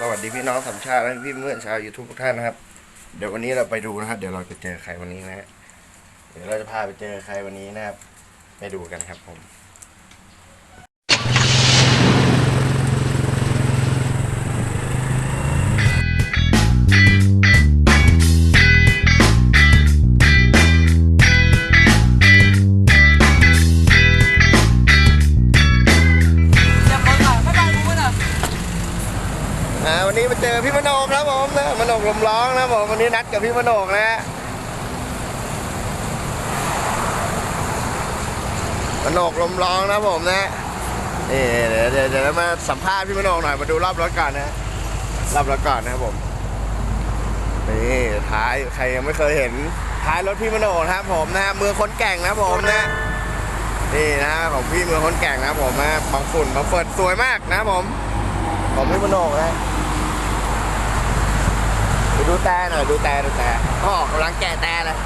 สวัสดีพี่น้องสามชาติและพี่เพื่อนชาวยูทูบทุกท่านนะครับ เดี๋ยววันนี้เราไปดูนะครับ เดี๋ยวเราจะเจอใครวันนี้นะฮะเดี๋ยวเราจะพาไปเจอใครวันนี้นะครับ ไปดูกันครับผม เจอพี่มโนกครับผมนะมโนกลมร้องนะผมวันนี้นัดกับพี่มโนกนะฮะมโนกลมร้องนะผมนะนี่เดี๋ยวเดี๋ยวเดี๋ยวมาสัมภาษณ์พี่มโนกหน่อยมาดูรอบรถก่อนนะรอบรถก่อนนะครับผมนี่ท้ายใครยังไม่เคยเห็นท้ายรถพี่มโนกนะครับผมนะมือคนแก่งนะผมนะนี่นะของพี่มืองคนแก่งนะผมนะบางฝุ่นบางเฟิดสวยมากนะครับผมของพี่มโนกนะ ดูแต่หน่อยดูแต่ดูแต่พ่อกำลังแกะแต่เลย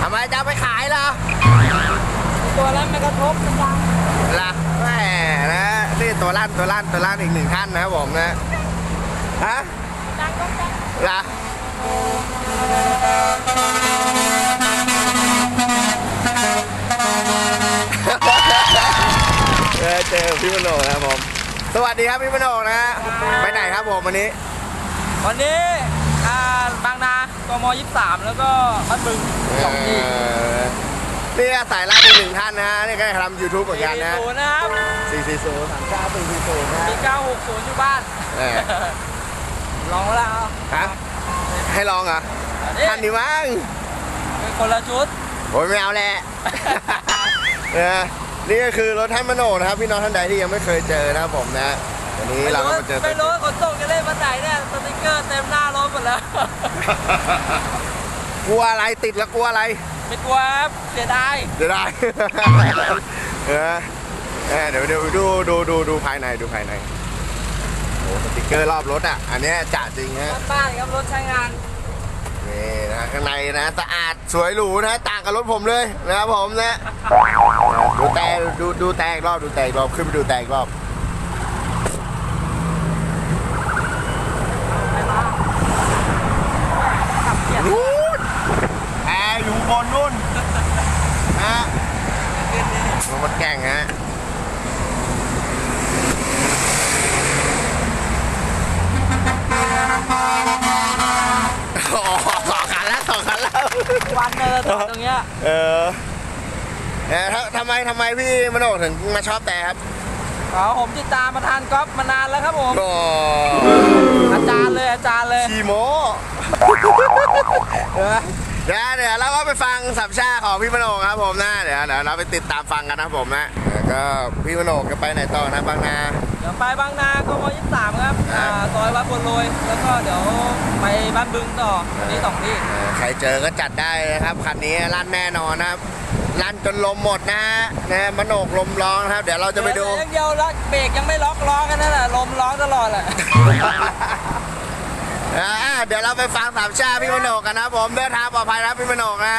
ทำไมจะไปขายเหรอตัวนั้นไม่กระทบมันดังล่ะแหมนะนี่ตัวลั่นตัวลั่นตัวลั่นอีกหนึ่งท่านนะครับผมนะฮะดังก็ดังล่ะเจอพี่มโนนะครับผม สวัสดีครับพี่มโนนะฮะไปไหนครับผมวันนี้ วันนี้อ่าบางนากม23 แล้วก็บ้านบึงสองที่เออนี่อาศัยรับอีกหนึ่งท่านนะฮะนี่ก็ทำยูทูบเหมือนกันนะ ศูนย์นะครับสี่สี่ศูนย์สามเก้าสี่สี่ศูนย์นะฮะมี960อยู่บ้านเออลองแล้วฮะให้ลองเหรอนี่ท่านดีมั้ง เป็นคนละชุด โอ้ยไม่เอาแหละเออนี่ก็คือรถท่านมโนนะครับ พี่น้องท่านใดที่ยังไม่เคยเจอนะครับผมนะวันนี้ไม่เรารู้ก็มาเจอไม่รู้ว่าขนส่ง จะเล่นวันไหนเนี่ยสติกเกอร์เต็มหน้ารถหมดแล้ว กลัวอะไรติดแล้วกลัวอะไรไม่กลัวครับเสียดายเดี๋ยวได้ เออเออเดี๋ยวเดี๋ยวดูดูดูดูภายในดูภายในโอ้สติกเกอร์รอบรถอะ อันเนี้ยจ่าจริงฮะ บ้านๆครับรถใช้งาน นี่นะข้างในนะสะอาดสวยหรูนะต่างกับรถผมเลยนะครับผมนะดูแต่ดูดูแต่อีกรอบดูแต่อีกรอบขึ้นไปดูแต่อีกรอบ ขับเกียร์ นู่นแอร์อยู่บนนู่นฮะรถแก่ง ฮะโอ้โหสองคันแล้วสองคันแล้ววันเนอร์ตรงเนี้ยเออเออถ้าทำไมทำไมพี่มโนถึงมาชอบแต่ครับอ๋อผมติดตามประธานก๊อฟมานานแล้วครับผมก็อาจารย์เลยอาจารย์เลยชีโม เออ เดี๋ยวเดี๋ยวเราก็ไปฟังสัมชาของพี่มโนครับผมนะเดี๋ยวเดี๋ยวเราไปติดตามฟังกันนะครับผมนะแล้วก็พี่มโนจะไปไหนต่อนะบางนา เดี๋ยวไปบางนากมยี่สามครับครับอ่าซอยวัดบัวโรยแล้วก็เดี๋ยวไปบ้านบึงต่อนี่สองที่เออใครเจอก็จัดได้นะครับคันนี้ลั่นแน่นอนนะครับลั่นจนลมหมดนะฮะนะมโนกลมร้องนะครับ เดี๋ยวเราจะไปดู เยวเดียวแล้วเบรกยังไม่ล็อกล้อกันนั่นแหละลมล้อตลอดแหละอ่า เดี๋ยวเราไปฟังสามชาพี่มโนกันนะผมเดินทางปลอดภัยนะพี่มโนกนะ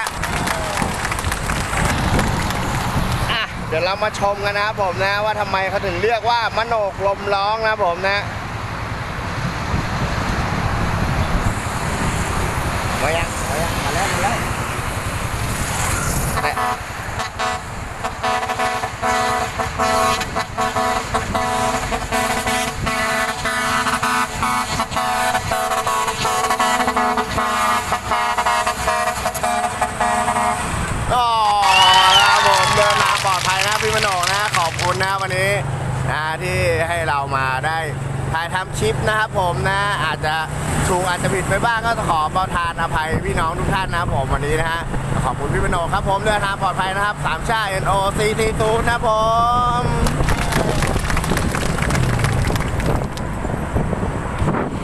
อะเดี๋ยวเรามาชมกันนะผมนะว่าทำไมเขาถึงเรียกว่ามโนกลมร้องนะผมนะมายังมายังมาแล้วมาแล้วไปก็นะครับผมเดินทางปลอดภัยนะพี่มโนกนะขอบคุณนะวันนี้นะ ที่ให้เรามาได้ถ่ายทำคลิปนะครับผมนะอาจจะถูกอาจจะผิดไปบ้างก็ขอประทานอภัยพี่น้องทุกท่านนะครับผมวันนี้นะฮะขอบคุณพี่มโนครับผมเดินทางปลอดภัยนะครับสามชา NO C T 0นะครับผม